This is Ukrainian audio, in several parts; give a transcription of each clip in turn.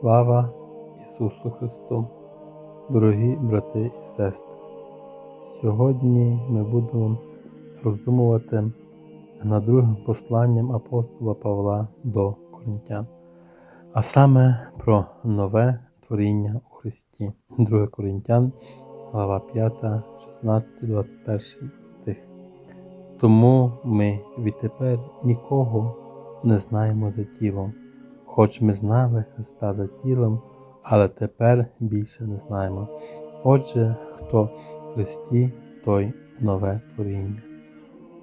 Слава Ісусу Христу! Дорогі брати і сестри! Сьогодні ми будемо роздумувати над другим посланням апостола Павла до Коринтян, а саме про нове творіння у Христі. 2 Коринтян, глава 5, 16, 21 стих. Тому ми відтепер нікого не знаємо за тілом. Хоч ми знали Христа за тілом, але тепер більше не знаємо. Отже, хто в Христі, той нове творіння.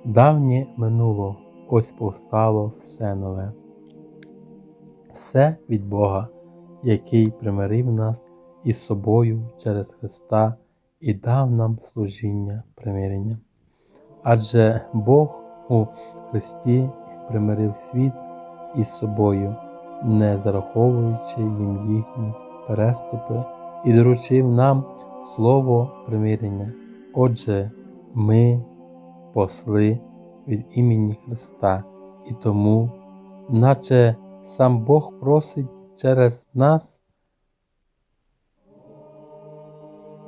Давнє минуло, ось повстало все нове. Все від Бога, який примирив нас із собою через Христа і дав нам служіння примирення. Адже Бог у Христі примирив світ із собою не зараховуючи їм їхні переступи, і доручив нам слово примирення. Отже, ми посли від імені Христа, і тому, наче сам Бог просить через нас,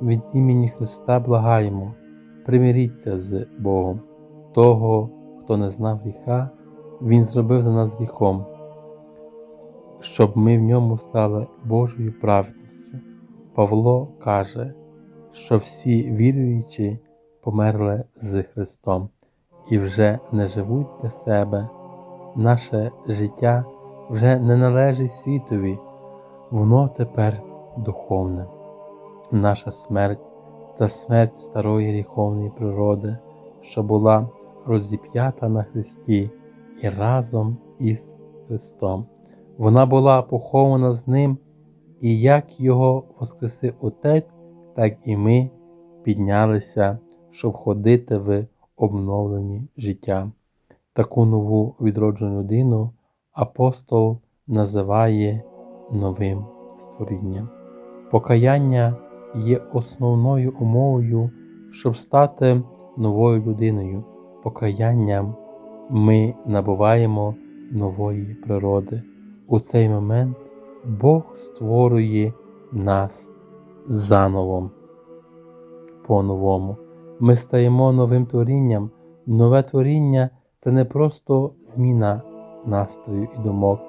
від імені Христа благаємо, примиріться з Богом. Того, хто не знав гріха, Він зробив за нас гріхом щоб ми в ньому стали Божою праведністю. Павло каже, що всі віруючі померли з Христом і вже не живуть для себе. Наше життя вже не належить світові, воно тепер духовне. Наша смерть це смерть старої гріховної природи, що була розіп'ята на Христі і разом із Христом. Вона була похована з ним, і як його воскресив Отець, так і ми піднялися, щоб ходити в обновленні життя. Таку нову відроджену людину апостол називає новим створінням. Покаяння є основною умовою, щоб стати новою людиною. Покаянням ми набуваємо нової природи. У цей момент Бог створює нас заново, по-новому. Ми стаємо новим творінням. Нове творіння це не просто зміна настрою і думок,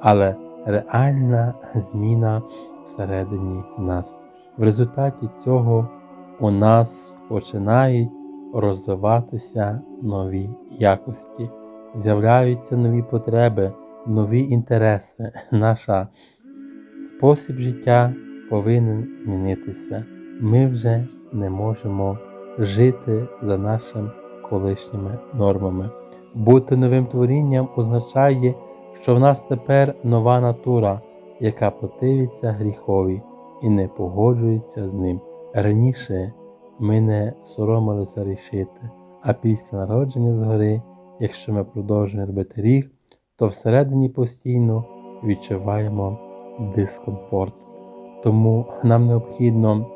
але реальна зміна всередині нас. В результаті цього у нас починають розвиватися нові якості, з'являються нові потреби нові інтереси, наша спосіб життя повинен змінитися. Ми вже не можемо жити за нашими колишніми нормами. Бути новим творінням означає, що в нас тепер нова натура, яка противиться гріхові і не погоджується з ним. Раніше ми не соромилися рішити, а після народження згори, якщо ми продовжуємо робити ріг, то всередині постійно відчуваємо дискомфорт. Тому нам необхідно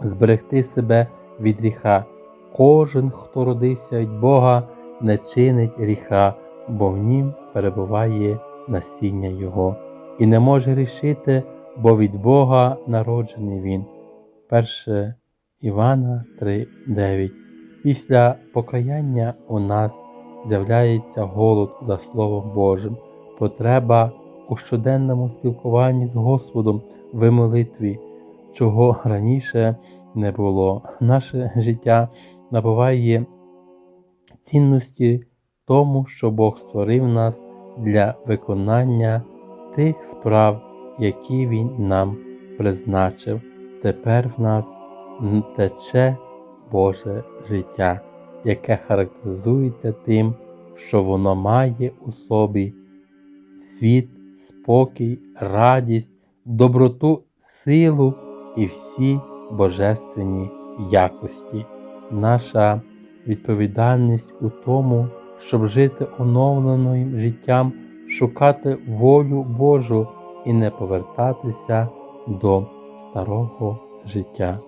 зберегти себе від гріха. Кожен, хто родився від Бога, не чинить гріха, бо в нім перебуває насіння Його, і не може грішити, бо від Бога народжений Він. 1 Івана 3:9 Після покаяння у нас з'являється голод за Словом Божим, потреба у щоденному спілкуванні з Господом в молитві, чого раніше не було. Наше життя набуває цінності тому, що Бог створив нас для виконання тих справ, які Він нам призначив. Тепер в нас тече Боже життя яке характеризується тим, що воно має у собі світ, спокій, радість, доброту, силу і всі божественні якості. Наша відповідальність у тому, щоб жити оновленим життям, шукати волю Божу і не повертатися до старого життя.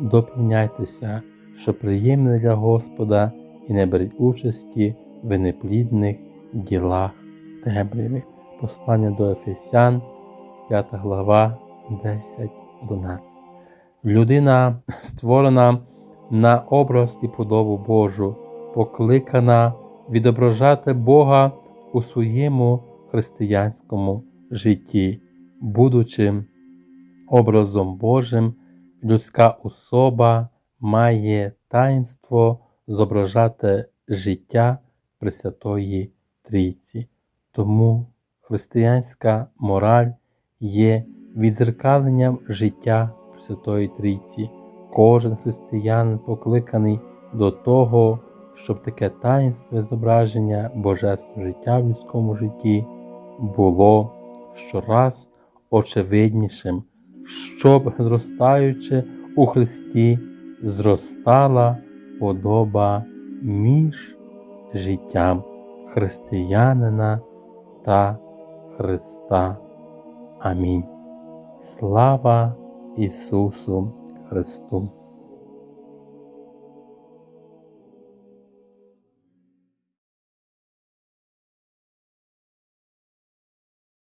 Допевняйтеся що приємне для Господа і не беріть участі в неплідних ділах темряви. Послання до Ефесян, 5 глава 10.11. Людина створена на образ і подобу Божу, покликана відображати Бога у своєму християнському житті, будучи образом Божим, людська особа має таїнство зображати життя Пресвятої Трійці. Тому християнська мораль є відзеркаленням життя Пресвятої Трійці. Кожен християнин покликаний до того, щоб таке таїнство зображення Божественного життя в людському житті було щораз очевиднішим, щоб, зростаючи у Христі, зростала подоба між життям християнина та Христа. Амінь. Слава Ісусу Христу!